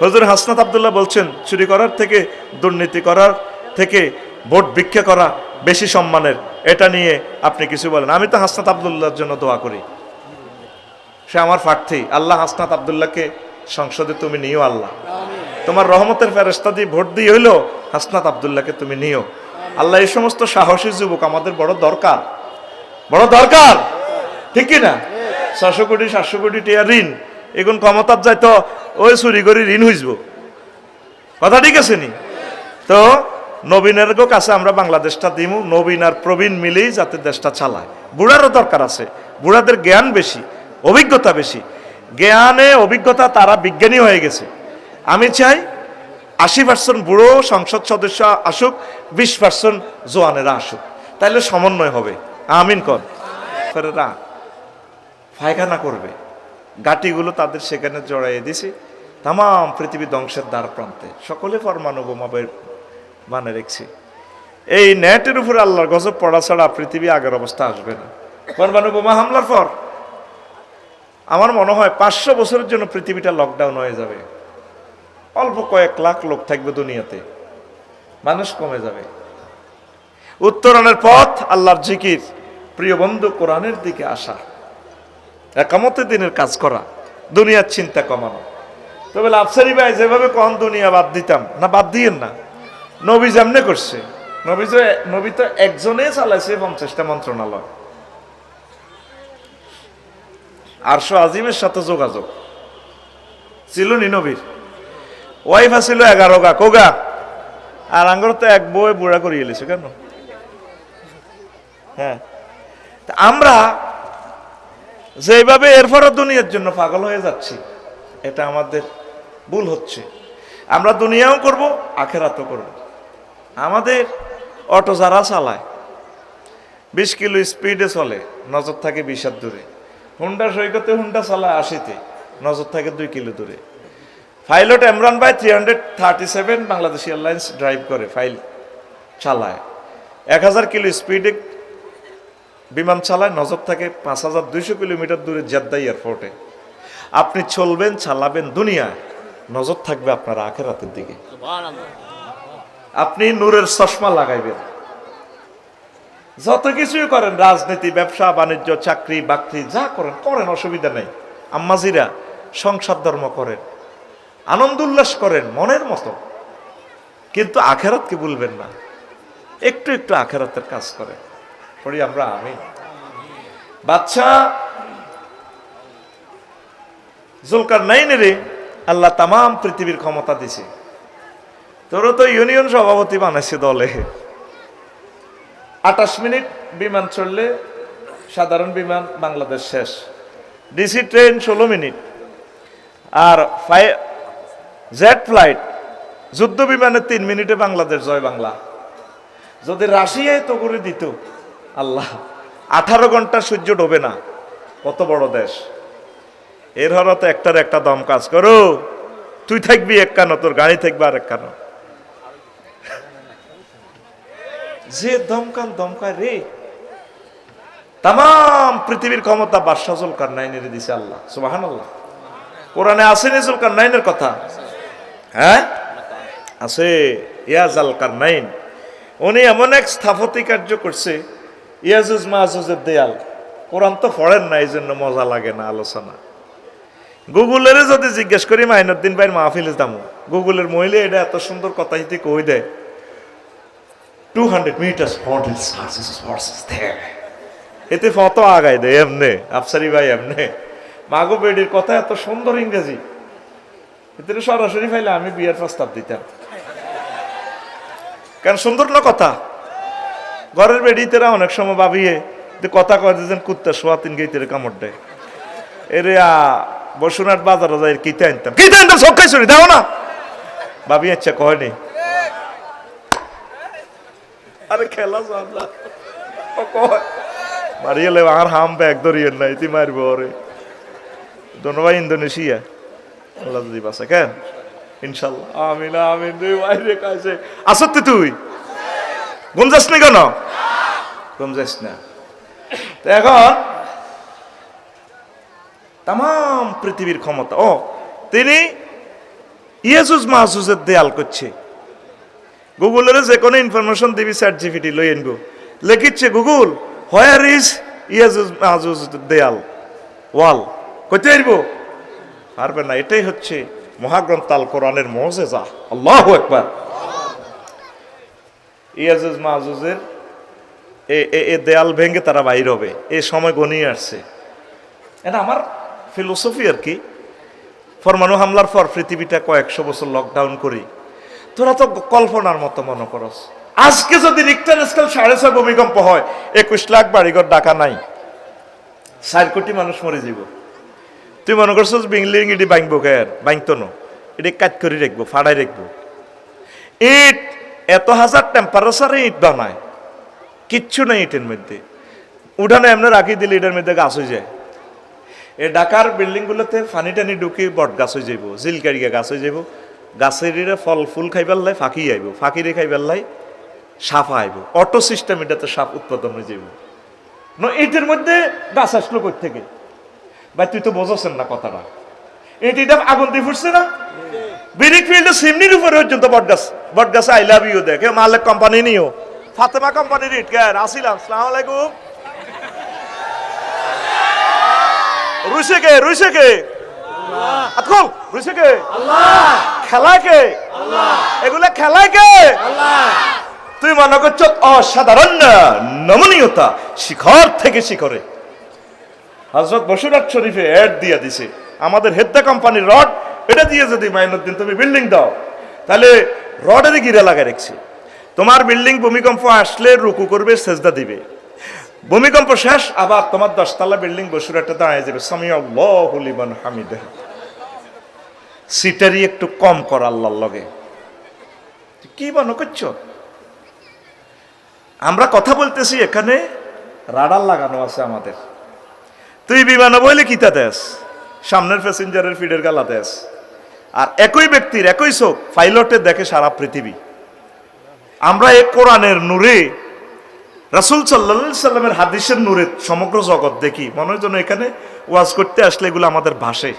হজুর হাসনাত আবদুল্লাহ বলছেন, চুরি করার থেকে, দুর্নীতি করার থেকে ভোট ভিক্ষা করা বেশি সম্মানের। এটা নিয়ে আপনি কিছু বলেন। আমি তো হাসনাত আবদুল্লাহর জন্য দোয়া করি। সে আমার প্রার্থী। আল্লাহ হাসনাত আবদুল্লাহকে সংসদে তুমি নিও আল্লাহ। তোমার রহমতের ফেরেস্তা দিয়ে ভোট দিয়ে হইল হাসনাত আবদুল্লাহকে তুমি নিও। আল্লাহ এই সমস্ত সাহসী যুবক আমাদের বড় দরকার। বড় দরকার? ঠিক কি না? ছশো কোটি, সাতশো কোটি টিয়া ঋণ। এগুন ক্ষমতার যায় তো ওই চুরি করে ঋণ হইসব কথা ঠিক আছে নি? তো নবীনের গো কাছে আমরা বাংলাদেশটা দিমু, নবীন আর প্রবীণ মিলেই যাতে দেশটা চালায়। বুড়ারও দরকার আছে। বুড়াদের জ্ঞান বেশি, অভিজ্ঞতা বেশি। জ্ঞানে অভিজ্ঞতা তারা বিজ্ঞানী হয়ে গেছে। আমি চাই আশি পার্সেন্ট বুড়ো সংসদ সদস্য আসুক, বিশ পার্সেন্ট জোয়ানেরা আসুক। তাইলে সমন্বয় হবে। আমিন কর। ফেরেরা, পায়খানা করবে। গাটিগুলো তাদের সেখানে জড়াইয়ে দিছি। তাম পৃথিবী ধ্বংসের দ্বার প্রান্তে। সকলে পরমাণু বোমা মানে রেখছি। এই নেটের উপর আল্লাহর গজব পড়া ছাড়া পৃথিবী আগের অবস্থা আসবে না। পরমাণু বোমা হামলার পর আমার মনে হয় পাঁচশো বছরের জন্য পৃথিবীটা লকডাউন হয়ে যাবে। অল্প কয়েক লাখ লোক থাকবে দুনিয়াতে। মানুষ কমে যাবে। উত্তরণের পথ আল্লাহর জিকির। প্রিয় বন্ধু, কোরআনের দিকে আসা। একামতে দিনের কাজ করা, দুনিয়ার চিন্তা কমানো। তবে লাফসারি ভাই, যেভাবে কখন দুনিয়া বাদ দিতাম, না বাদ দিয়েন না। নবী যেমনে করছে, নবী যে, নবী তো একজনে চালাইছে পঞ্চাশটা মন্ত্রণালয়। আরশো আজিমের সাথে যোগাযোগ। ছিল নি নবীর। ওয়াইফ আছিল এগারো গা কোগা আর আঙ্গর তো এক বই বুড়া করিয়ে এলিছে কেন? হ্যাঁ। আমরা যেভাবে এরপরও দুনিয়ার জন্য পাগল হয়ে যাচ্ছি, এটা আমাদের ভুল হচ্ছে। আমরা দুনিয়াও করব, আখেরাতও করব। আমাদের অটো যারা চালায়, বিশ কিলো স্পিডে চলে, নজর থাকে বিশার দূরে। হুন্ডা সৈকতে হুন্ডা চালায় আশিতে, নজর থাকে দুই কিলো দূরে। পাইলট এমরান ভাই three hundred thirty seven Bangladesh airlines drive করে, ফাইল চালায়। এক হাজার কিলো স্পিডে বিমান চালায়, নজর থাকে পাঁচ হাজার দুইশো কিলোমিটার দূরে জেদ্দা এয়ারপোর্টে। আপনি চলবেন, চালাবেন দুনিয়ায় নজর থাকবে আপনার আখের হাতের দিকে। আপনি নূরের চশমা লাগাইবেন। যত কিছুই করেন, রাজনীতি, ব্যবসা, বাণিজ্য, চাকরি, বাকরি, যা করেন করেন, অসুবিধা নেই। আম্মাজিরা সংসার ধর্ম করেন, আনন্দ উল্লাস করেন, মনের মতো। কিন্তু আখেরাতকে ভুলবেন না। একটু একটু আখেরাতের কাজ করেন। পড়ি আমরা, আমি। বাচ্চা জুলকার নাইনেরে আল্লাহ তামাম পৃথিবীর ক্ষমতা দিছে। তোরও তো ইউনিয়ন সভাপতি বানাইছে দলে। আটাশ মিনিট বিমান চললে সাধারণ বিমান বাংলাদেশ শেষ। ডিসি ট্রেন ষোলো মিনিট। আর ফাই জেট ফ্লাইট যুদ্ধ বিমানে তিন মিনিটে বাংলাদেশ জয় বাংলা। যদি রাশিয়ায় তো করে দিত আল্লাহ, আঠারো ঘণ্টা সূর্য ডোবে না। কত বড় দেশ। এর হরতে একটার একটা দম কাজ করো। তুই থাকবি এক কানো, তোর গাড়ি থাকবে আর এক কানো। যে দমকান দমকায় রে। তাম পৃথিবীর ক্ষমতা বাদশাহ জুলকার নাইনের দিছে আল্লাহ সুবাহান আল্লাহ কোরআনে আসেনি জুলকার নাইনের কথা? হ্যাঁ? আছে। ইয়াজ আল কারনাইন উনি এমন এক স্থাপতি কার্য করছে ইয়াজুজ মাহুজের দেয়াল। কোরআন তো পড়েন না এই জন্য মজা লাগে না আলোচনা। গুগলের যদি জিজ্ঞেস করি, মাইনুদ্দিন ভাইয়ের মাহফিলে দামো। গুগলের মহিলা এটা এত সুন্দর কথা হিতে কই দেয় টু হান্ড্রেড মিটার্স এতে ফত আগাই দেয় এমনে, আফসারি ভাই এমনে। মাগো বেডির কথা এত সুন্দর ইংরেজি। এতে সরাসরি ফাইলে আমি বিয়ের প্রস্তাব দিতাম। কারণ সুন্দর না কথা? ঘরের বেডিতেরা অনেক সময় ভাবিয়ে যে কথা কয় যেন কুত্তা শোয়া তিন গেইতে কামড় দেয়। এরে আ বসুনার বাজারে যাই, কিতে আনতাম? কিতে আনতাম? সব খাই শুনি দাও না। ভাবি আচ্ছা কয়নি আরে খেলা সামলা মারিয়ে লে আর হাম ব্যাগ ধরিয়ে নাই তুই মারব ওরে। ধন্যবাদ ইন্দোনেশিয়া। আল্লাহ যদি বাসা কেন? ইনশাল্লাহ। আমিন আমিন তুই বাইরে কাছে। আসতে তুই? গুমজাস নি কেন? গুমজাস না। তো এখন তাম পৃথিবীর ক্ষমতা। ও, তিনি ইয়াজুজ মাহজুজের দেয়াল করছে। গুগলের যে কোনো ইনফরমেশন দিবি চ্যাট জিপিটি লই আনব। লেখিচ্ছে, গুগল হোয়ার ইজ ইয়াজুজ মাহজুজ দেয়াল? ওয়াল। কইতে পারব পারবে না, এটাই হচ্ছে মহাগ্রন্থ আল কোরআনের মজেজা। আল্লাহ একবার ইয়াজুজ মাহজুজের এ দেয়াল ভেঙে তারা বাইর হবে। এ সময় গনিয়ে আসছে। এটা আমার ফিলোসফি আর কি। পরমাণু হামলার পর পৃথিবীটা কয়েকশো বছর লকডাউন করি। তোরা তো কল্পনার মতো মনে করস। আজকে যদি রিক্টার স্কেল সাড়ে ছয় ভূমিকম্প হয়, একুশ লাখ বাড়িঘর ডাকা নাই। চার কোটি মানুষ মরে যাব। তুই মনে করছিস বিংলিং এটি বাঁকবো কেন? বাঁকতো না। এটি কাজ করে রাখব, ফাড়াই রাখব। ইট এত হাজার টেম্পারেচারে ইট বানায়। কিচ্ছু নেই ইটের মধ্যে। উঠানে এমনি রাখি দিলে এটার মধ্যে গাছ হয়ে যায়। এ ঢাকার বিল্ডিং গুলোতে ফানি টানি ঢুকি বট গাছ হয়ে যাইব, জিলকারিয়া গাছ হয়ে যাইব। গাছের ফল ফুল খাইবার লাই ফাঁকি আইব ফাঁকিরে খাইবার লাই সাপ আইব। অটো সিস্টেম এটাতে সাপ উৎপাদন হয়ে যাইব। ন এটার মধ্যে গাছ আসলো কই থেকে ভাই, তুই তো বোঝাছেন না কথাটা। এটি এটা আগুন দিয়ে ফুটছে না? বিরিক ফিল্ডে সিমনির উপরে পর্যন্ত বটগাছ। বটগাছ আই লাভ ইউ দেখে মালিক কোম্পানি নিও। ফাতেমা কোম্পানির ইট কেন? আসিলাম। সালাম আলাইকুম। কে? কে? আতকল রুইছে কে? খেলায় কে? এগুলা কে? তুই মনে করছ অসাধারণ নমনীয়তা। শিখর থেকে শিখরে। হজরত বসুরাত শরীফে অ্যাড দিয়ে দিছে। আমাদের হেদ্দা কোম্পানির রড এটা দিয়ে যদি মাইনুদ্দিন তুমি বিল্ডিং দাও, তাহলে রডের গিরে লাগা রেখছি। তোমার বিল্ডিং ভূমিকম্প আসলে রুকু করবে, সেজদা দিবে। ভূমিকম্প শেষ, আবার তোমার দশতলা বিল্ডিং বসুরাটে দাঁড়িয়ে যাবে। সামি আল্লাহুলিমান হামিদ সিটারি একটু কম কর আল্লাহর লগে। কি মনে করছ? আমরা কথা বলতেছি এখানে, রাডার লাগানো আছে আমাদের। তুই বিমানে বইলে কিতা দেস? সামনের প্যাসেঞ্জারের ফিডের গালা দেস। আর একই ব্যক্তির, একই চোখ, পাইলটে দেখে সারা পৃথিবী। আমরা এ কোরআনের নূরে, রাসুল সাল্লা সাল্লামের হাদিসের নূরে সমগ্র জগৎ দেখি। মনে হয় যেন এখানে ওয়াজ করতে আসলে এগুলো আমাদের ভাষে।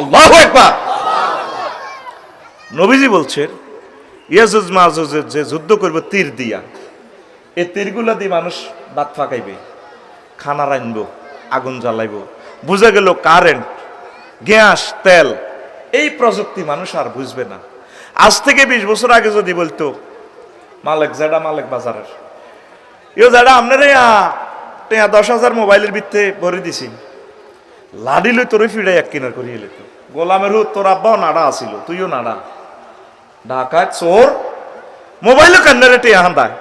আল্লাহ একবার নবীজি বলছেন, ইয়াজুজ মাহুজের যে যুদ্ধ করবে তীর দিয়া, এই তীরগুলা দিয়ে মানুষ বাদ ফাঁকাইবে, খানা রানব আগুন জ্বালাইব। বুঝা গেল কারেন্ট গ্যাস, তেল এই প্রযুক্তি মানুষ আর বুঝবে না। আজ থেকে বিশ বছর আগে যদি বলতো, মালেক জেডা মালেক বাজারের। ইও জেডা আপনারে টেয়া দশ হাজার মোবাইলের ভিত্তে ভরে দিছি। লাডি লই তোর ফিরে এক কিনার করিয়ে লিত। গোলামের হুত, তোর আব্বাও নাড়া আসিল তুইও নাড়া। ঢাকা চোর, মোবাইলও কান্নারে টেয়া হান্দায়।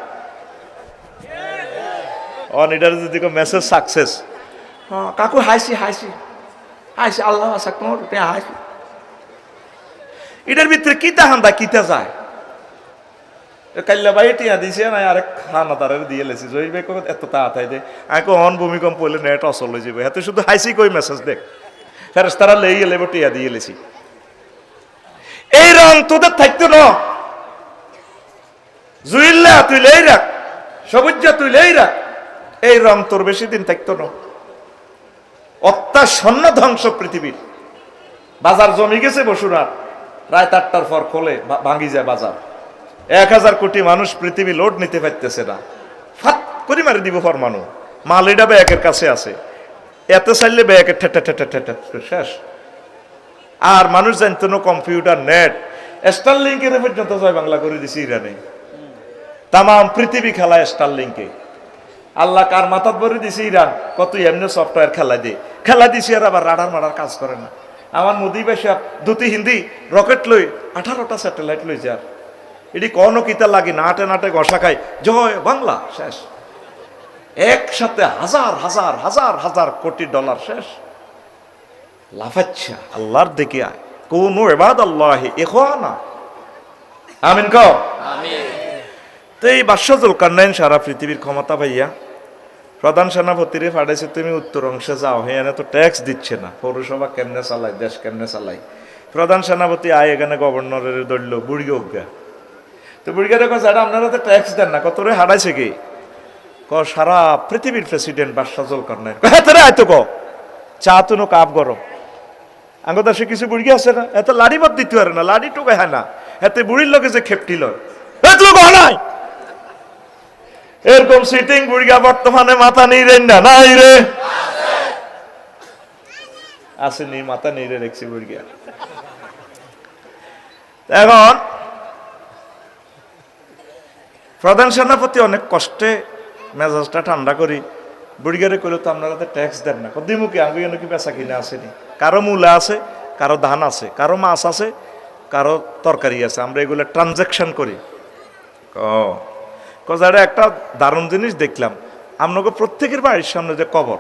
অন এটার যদি মেসেজ সাকসেস। কাকু হাসি হাসি হাসি আল্লাহ আশা কোন হাসি এটার ভিতরে কিতা হান্দা কিতা যায়? কাল্লা ভাই, টিয়া দিছে না আরেক খানা তারে দিয়ে লেছি। জহির ভাই কত এত তাড়াতাড়ি দে। আমি অন ভূমিকম্প হইলে নেট অসল হয়ে যাবে হাতে শুধু হাসি কই মেসেজ দেখ ফেরেস তারা লেই গেলে টিয়া দিয়ে লেছি। এই রং তোদের থাকতো না? জুইল্লা, তুই লেই রাখ। সবুজা তুই লেই রাখ। এই রং তোর বেশি দিন থাকতো না? অত্যাসন্ন ধ্বংস পৃথিবীর। বাজার জমি গেছে বসুরাত রায় আটটার পর খোলে ভাঙি যায় বাজার। এক হাজার কোটি মানুষ পৃথিবী লোড নিতে পারতেছে না। ফাত করি মারি দিব ফরমানু মাল এটা ব্যাগের কাছে আছে। এত চাইলে ব্যাগের ঠেটা ঠেটা ঠেটা শেষ। আর মানুষ জানতো না কম্পিউটার, নেট। স্টার লিঙ্কের পর্যন্ত জয় বাংলা করে দিছি ইরানে। তাম পৃথিবী খেলায় স্টার লিঙ্কে আল্লাহ কার মাথাত ভরে দিছে ইরান। কত এমনি সফটওয়্যার খেলা দিয়ে খেলা দিছি আর আবার রাডার মারার কাজ করে না। আমার মোদি বেশা দুটি হিন্দি রকেট লই আঠারোটা স্যাটেলাইট লই যার। এটি কোনো কিতা লাগে নাটে নাটে ঘষা খায়। জয় বাংলা শেষ। একসাথে হাজার হাজার হাজার হাজার কোটি ডলার শেষ। লাফাচ্ছা আল্লাহর দিকে আয়। কোন এবাদ আল্লাহ এখোয়ানা আমিন কও? তো এই বাদশাহুল কান্নাইন সারা পৃথিবীর ক্ষমতা ভাইয়া প্রধান সেনাপতিরে ফাটাইছে তুমি উত্তর অংশে যাও হ্যাঁ তো ট্যাক্স দিচ্ছে না। পৌরসভা কেমনে চালাই দেশ কেমনে চালাই প্রধান সেনাপতি আয় এখানে গভর্নরের দৌড়লো বুড়িগে অজ্ঞা তো বুড়িগে দেখো যারা আপনারা তো ট্যাক্স দেন না কত রে হারাইছে কি ক সারা পৃথিবীর প্রেসিডেন্ট বাদশাহুল কান্নাইন হ্যাঁ তোরে আয় তো ক? চা তুনো কাপ গরম। আঙ্গ দেশে কিছু বুড়ি আছে না? এত লাড়ি বাদ দিতে পারে না, লাড়ি টুকে হয় না। এতে বুড়ির লোকে যে খেপটি লয়। এত লোক নাই এরকম সিটিং বুড়িয়া বর্তমানে মাথা রে না, নাই রে। আসেনি, মাথা নেই রে দেখছি বুড়িয়া এখন, প্রধান সেনাপতি অনেক কষ্টে মেজাজটা ঠান্ডা করি। বুড়িগারে কইলে, তো আপনারা ট্যাক্স দেন না। দিমুখে আগে নাকি বেচা কিনে আসেনি। কারও মূলা আছে, কারও ধান আছে, কারও মাছ আছে, কারও তরকারি আছে। আমরা এগুলো ট্রানজ্যাকশন করি। ও কজারে একটা দারুণ জিনিস দেখলাম। আপনাকে প্রত্যেকের বাড়ির সামনে যে কবর।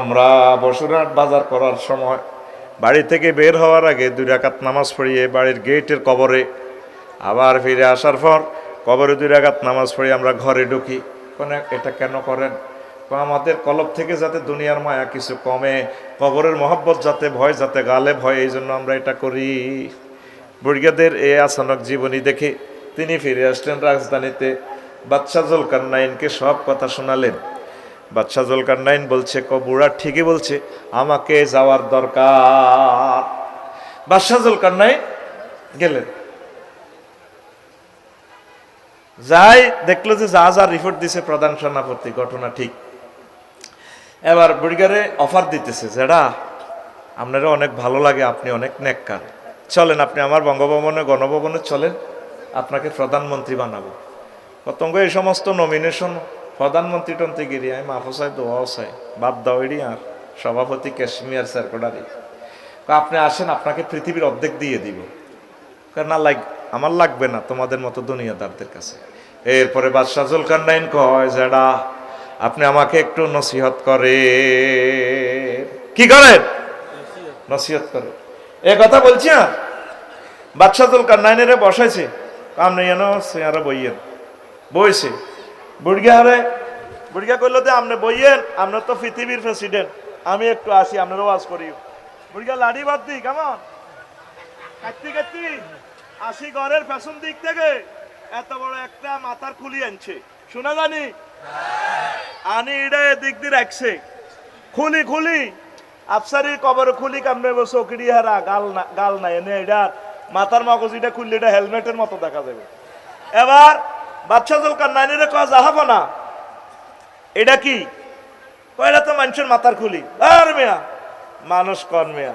আমরা বসুরহাট বাজার করার সময় বাড়ি থেকে বের হওয়ার আগে দুই রাকাত নামাজ পড়িয়ে বাড়ির গেটের কবরে আবার ফিরে আসার পর কবরে দুই রাকাত নামাজ পড়িয়ে আমরা ঘরে ঢুকি। কোনে এটা কেন করেন? আমাদের কলব থেকে যাতে দুনিয়ার মায়া কিছু কমে, কবরের মহব্বত যাতে, ভয় যাতে গালে ভয় এই জন্য আমরা এটা করি। বুড়িয়াদের এই আচানক জীবনী দেখে তিনি ফিরে আসলেন রাজধানীতে। বাদশাহ জুলকারনাইনকে সব কথা শোনালেন। বাদশাহ জুলকারনাইন বলছে ক বুড়া ঠিকই বলছে, আমাকে যাওয়ার দরকার। বাদশাহ জুলকারনাইন গেলেন। যাই দেখল যে যা যা রিপোর্ট দিছে প্রধান সেনাপতি, ঘটনা ঠিক। এবার বুড়িগারে অফার দিতেছে যেটা আপনারও অনেক ভালো লাগে, আপনি অনেক নেককার। চলেন, আপনি আমার বঙ্গভবনে, গণভবনে চলেন, আপনাকে প্রধানমন্ত্রী বানাবো। পতঙ্গ এই সমস্ত নমিনেশন প্রধানমন্ত্রী টন্ত্রীগিরি আমি মাহফুসাই দোয়াও চাই। বাদ দাও এডি আর সভাপতি কাশ্মীর সেক্রেটারি আপনি আসেন, আপনাকে পৃথিবীর অর্ধেক দিয়ে দিব। না, লাগ আমার লাগবে না তোমাদের মতো দুনিয়াদারদের কাছে। এরপরে বাদশাহ জুলকারনাইন কয় যেটা আপনি আমাকে একটু নসিহত করে কি করেন? নসিহত করে এ কথা বলছি না? বাদশাহ জুলকারনাইনের বসাইছে। নেই এনো চেয়ারে বইয়েন বইছে। বুড়গা হারে বুড়গা কইলো যে আপনি বইয়েন আপনার তো পৃথিবীর প্রেসিডেন্ট আমি একটু আসি আপনার ওয়াজ করি বুড়গা লাড়ি বাদ দিই কেমন? কাটতি কাটতি। আসি ঘরের পেছন দিক থেকে। এত বড় একটা মাথার খুলি আনছে। শোনা জানি? আনি এটা দিক দিয়ে রাখছে। খুলি খুলি। আফসারির কবর খুলি কামনে চৌকিড়ি হারা, গাল না, গাল নাই। এনে এটা মাথার মগজ এটা খুললে এটা হেলমেটের মতো দেখা যাবে। এবার বাচ্চা জলকার নাইনের কয়া যাহাব না। এটা কি? কয়টা তো মানুষের মাথার খুলি। আর মেয়া, মানুষ কন মেয়া।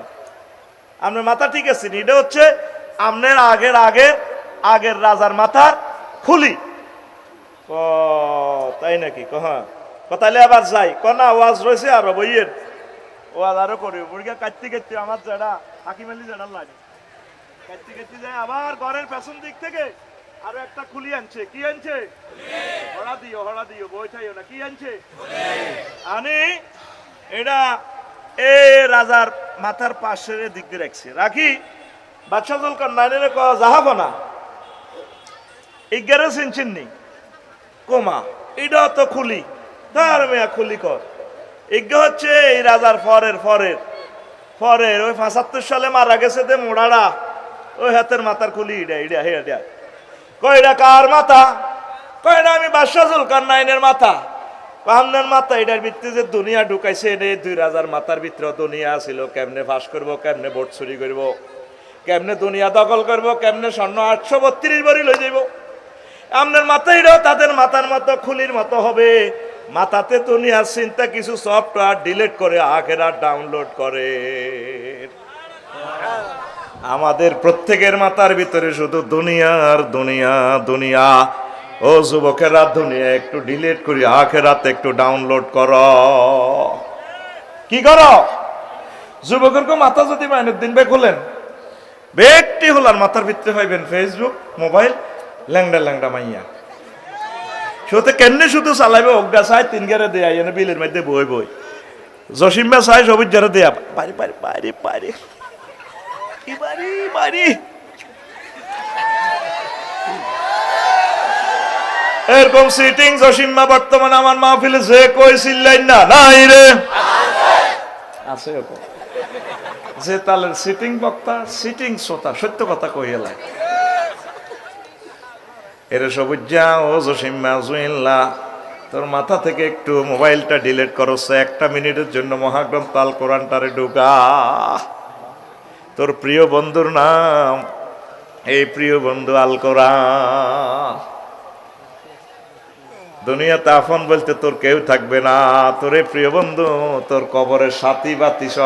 আপনার মাথা ঠিক আছে এটা হচ্ছে আপনার আগের আগের আগের রাজার মাথার খুলি। ও তাই নাকি? কহ তাহলে আবার যাই। কনা ওয়াজ রয়েছে আরও বইয়ের। ওয়াজ আরও করি বুড়িয়া কাটতে কাটতে আমার জেডা, হাকিম আলী জেডার লাগে কাটতে কাটতে যায় আবার ঘরের পেছন দিক থেকে। আরও একটা খুলি আনছে। কি আনছে? হড়া দিও হড়া দিও বইটাইও না। কি আনছে? আনি, এটা এ রাজার মাথার পাশের দিক দিয়ে রাখছে। রাখি বাচ্চা জলকার যাহাব না এগারো সিনচিন নি কোমা, এটা তো খুলি তার মেয়া, খুলি কর। এগা হচ্ছে এই রাজার ফরের ফরের ফরের। ওই পঁচাত্তর সালে মারা গেছে দে মোড়াড়া ওই হাতের মাথার খুলি, ইডা ইডা, হে, ইডা। কয়টা কার মাথা? কয়টা আমি বাদশাহ জুলকার নাইনের মাথা। আপনার মাথা, এটার ভিত্তি যে দুনিয়া ঢুকাইছে রে দুই রাজার মাথার ভিতরে দুনিয়া ছিল কেমনে ফাঁস করব, কেমনে ভোট চুরি করব, কেমনে দুনিয়া দখল করব, কেমনে স্বর্ণ আটশো বত্রিশ বাড়ি লই যাইব। আপনার মাথায়টাও তাদের মাথার মতো, খুলির মতো হবে। মাথাতে দুনিয়ার চিন্তা, কিছু সফটওয়্যার ডিলিট করে আখেরা ডাউনলোড করে। আমাদের প্রত্যেকের মাথার ভিতরে শুধু দুনিয়ার দুনিয়া দুনিয়া। ও যুবকেরা, দুনিয়া একটু ডিলিট করি, আখেরাত একটু ডাউনলোড কর। কি কর? যুবকের মাথা যদি মাইনের দিন বে খুলেন, ব্যক্তি হলার মাথার ভিতরে হইবেন ফেসবুক মোবাইল ল্যাংডা ল্যাংডা মাইয়া। শুতে কেমনে শুধু চালাইবে? অজ্ঞা চাই তিন গেরে দেয়া, এনে বিলের মধ্যে বই বই। জসিম্বা চাই সবির যারা দেয়া। পারি পারি পারি পারি। পারি পারি এরকম সিটিং জসিম্মা বর্তমানে আমার মাহফিলে যে কই না, নাই রে। আছে যে তালের সিটিং বক্তা সিটিং শ্রোতা, সত্য কথা কইয়ে লাগে এরে সবুজা ও জসিম্মা জুইল্লা তোর মাথা থেকে একটু মোবাইলটা ডিলিট করছে একটা মিনিটের জন্য মহাগ্রন্থ আল কোরআনটারে ঢুকা। তোর প্রিয় বন্ধুর নাম, এই প্রিয় বন্ধু আল দুনিয়াতে আফন বলতে তোর কেউ থাকবে না। তোর প্রিয় বন্ধু, তোর কবরের সাথী বাতি সব